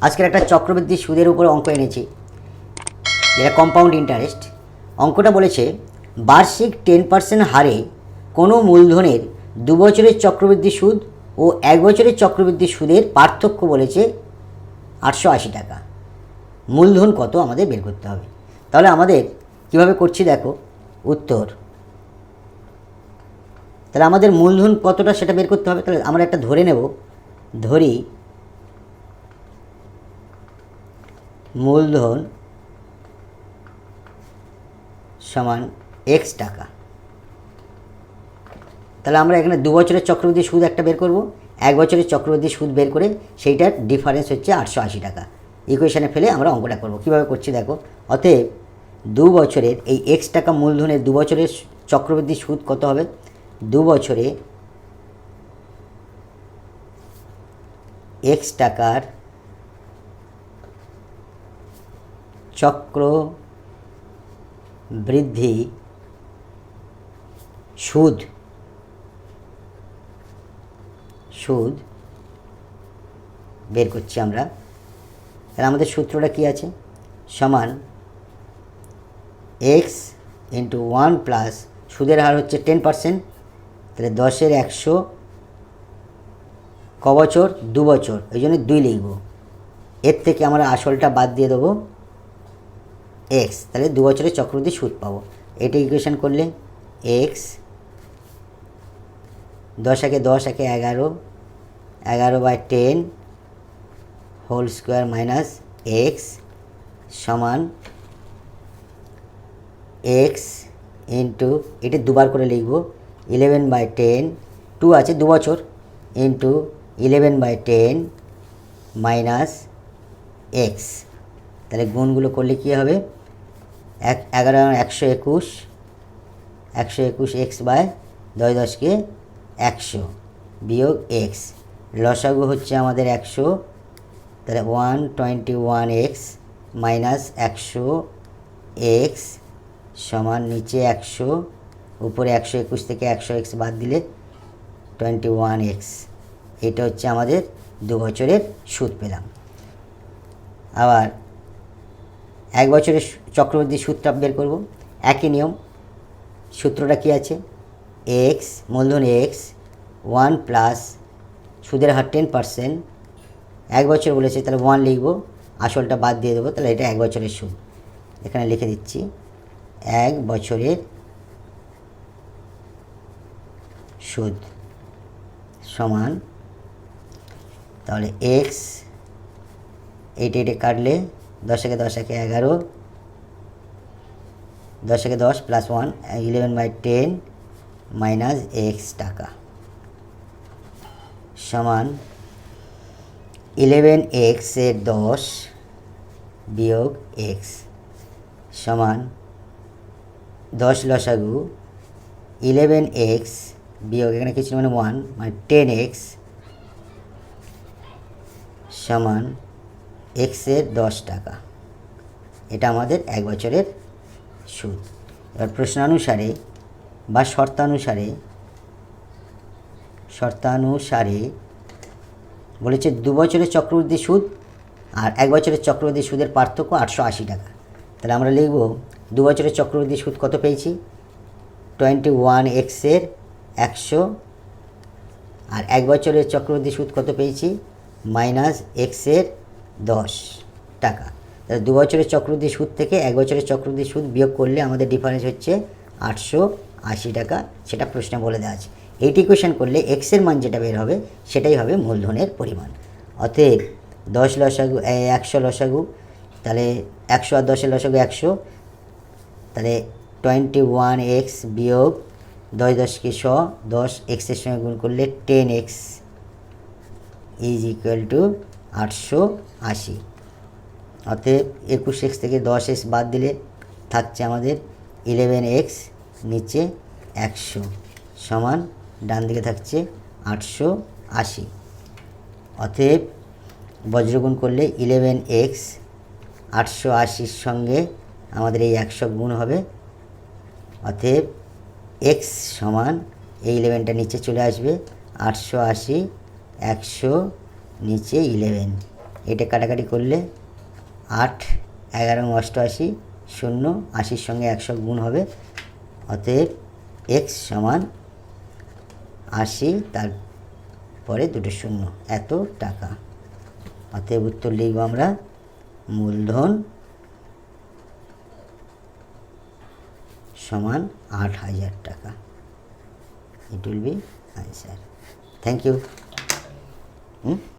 আজকের একটা চক্রবৃদ্ধি সুদের উপর অঙ্ক এনেছি। যেটা কম্পাউন্ড ইন্টারেস্ট অঙ্কটা বলেছে, বার্ষিক টেন পার্সেন্ট হারে কোনো মূলধনের দু বছরের চক্রবৃদ্ধি সুদ ও এক বছরের চক্রবৃদ্ধি সুদের পার্থক্য বলেছে আটশো আশি টাকা। মূলধন কত আমাদের বের করতে হবে। তাহলে আমাদের কীভাবে করছি দেখো, উত্তর। তাহলে আমাদের মূলধন কতটা সেটা বের করতে হবে? তাহলে আমরা একটা ধরে নেব। ধরি মূলধন সমান এক্স টাকা। তাহলে আমরা এখানে দু বছরের চক্রবৃদ্ধি সুদ একটা বের করব। এক বছরের চক্রবৃদ্ধি সুদ বের করে সেইটার ডিফারেন্স হচ্ছে আটশো আশি টাকা। ইকুয়েশানে ফেলে আমরা অঙ্কটা করব। কীভাবে করছি দেখো? অতএব দু বছরের এই এক্স টাকা মূলধনের দু বছরের চক্রবৃদ্ধি সুদ কত হবে? দু বছরে এক্স টাকার চক্র বৃদ্ধি সুদ। সুদ বের করছি আমরা। তাহলে আমাদের সূত্রটা কি আছে? সমান এক্স ইন্টু ওয়ান প্লাস সুদের হার হচ্ছে টেন পার্সেন্ট তাহলে দশের একশো ক বছর দু বছর ওই জন্য দুই লিখব। এর থেকে আমরা আসলটা বাদ দিয়ে দেবো। এক্স তাহলে দু বছরের চক্রবৃদ্ধি সুদ পাবো। এটা ইকুয়েশন করলে এক্স দশ একে দশ, একে এগারো এগারো by ten whole square minus x সমান এক্স ইন্টু এটি দুবার করে লিখব ইলেভেন বাই টেন টু আছে দু বছর into eleven by ten minus x তাহলে গুণগুলো করলে কী হবে? এক, এগারো একশো একুশ একশো একুশ এক্স বাই দশ দশকে একশো বিয়োগ এক্স। লসাগু হচ্ছে আমাদের একশো, তাহলে one twenty one x minus একশো এক্স সমান নিচে একশো, উপরে একশো একুশ থেকে একশো এক্স বাদ দিলে টোয়েন্টি ওয়ান এক্স। এটা হচ্ছে আমাদের দু বছরের সুদ পেলাম। আবার এক বছরের চক্রবৃদ্ধি সুদটা বের করব। একই নিয়ম, সূত্রটা কী আছে? এক্স মূলধন এক্স ওয়ান প্লাস সুদের হার টেন পার্সেন্ট এক বছর বলেছে, তাহলে ওয়ান লিখব, আসলটা বাদ দিয়ে দেবো, তাহলে এটা এক বছরের সুদ এখানে লিখে দিচ্ছি, এক বছরের সুদ সমান, তাহলে এক্স এইটা এইটা কাটলে দশ একে দশ একে এগারো। দশ একে দশ plus one eleven by ten minus x টাকা। সমান ইলেভেন এক্সের দশ বিয়োগ এক্স সমান দশ লসাগু ইলেভেন এক্স বিয়োগ, এখানে কিছু মানে ওয়ান মানে টেন এক্স সমান এক্সের দশ টাকা। এটা আমাদের এক বছরের সুদ। এবার প্রশ্নানুসারে বা শর্তানুসারে শর্তানুসারে বলেছে দু বছরের চক্রবৃদ্ধি সুদ আর এক বছরের চক্রবৃদ্ধি সুদের পার্থক্য আটশো আশি টাকা। তাহলে আমরা লিখব দু বছরের চক্রবৃদ্ধি সুদ কত পেয়েছি? টোয়েন্টি ওয়ান এক্সের একশো আর এক বছরের চক্রবৃদ্ধি সুদ কত পেয়েছি? মাইনাস এক্সের দশ টাকা। তাহলে দু বছরের চক্রবৃদ্ধি সুদ থেকে এক বছরের চক্রবৃদ্ধি সুদ বিয়োগ করলে আমাদের ডিফারেন্স হচ্ছে আটশো আশি টাকা, সেটা প্রশ্নে বলে দেওয়া আছে। এইটি ইকুয়েশন করলে এক্সের মান যেটা বের হবে, সেটাই হবে মূলধনের পরিমাণ। অতএব দশ লসাগু একশো লসাগু, তাহলে একশো আর দশের লসাগু একশো, তাহলে টোয়েন্টি ওয়ান এক্স বিয়োগ দশ দশকে শ, দশ এক্সের সঙ্গে গুণ করলে ten x is equal to আটশো আশি। অতএব একুশ এক্স থেকে দশ এক্স বাদ দিলে থাকছে আমাদের ইলেভেন এক্স নিচে একশো সমান ডান দিকে থাকছে আটশো আশি। অতএব বজ্রগুণ করলে ইলেভেন এক্স আটশো আশির সঙ্গে আমাদের এই একশো গুণ হবে। অতএব এক্স সমান এই ইলেভেনটা নিচে চলে আসবে আটশো আশি, একশো নিচে ইলেভেন এটা কাটাকাটি করলে আট, এগারো, অষ্টআশি, শূন্য, আশির সঙ্গে একশো গুণ হবে। অতএব এক্স সমান আশি, তারপরে দুটো শূন্য। এত টাকা। অতএব উত্তর লিখব আমরা মূলধন সমান আট হাজার টাকা। It will be answer thank you hmm?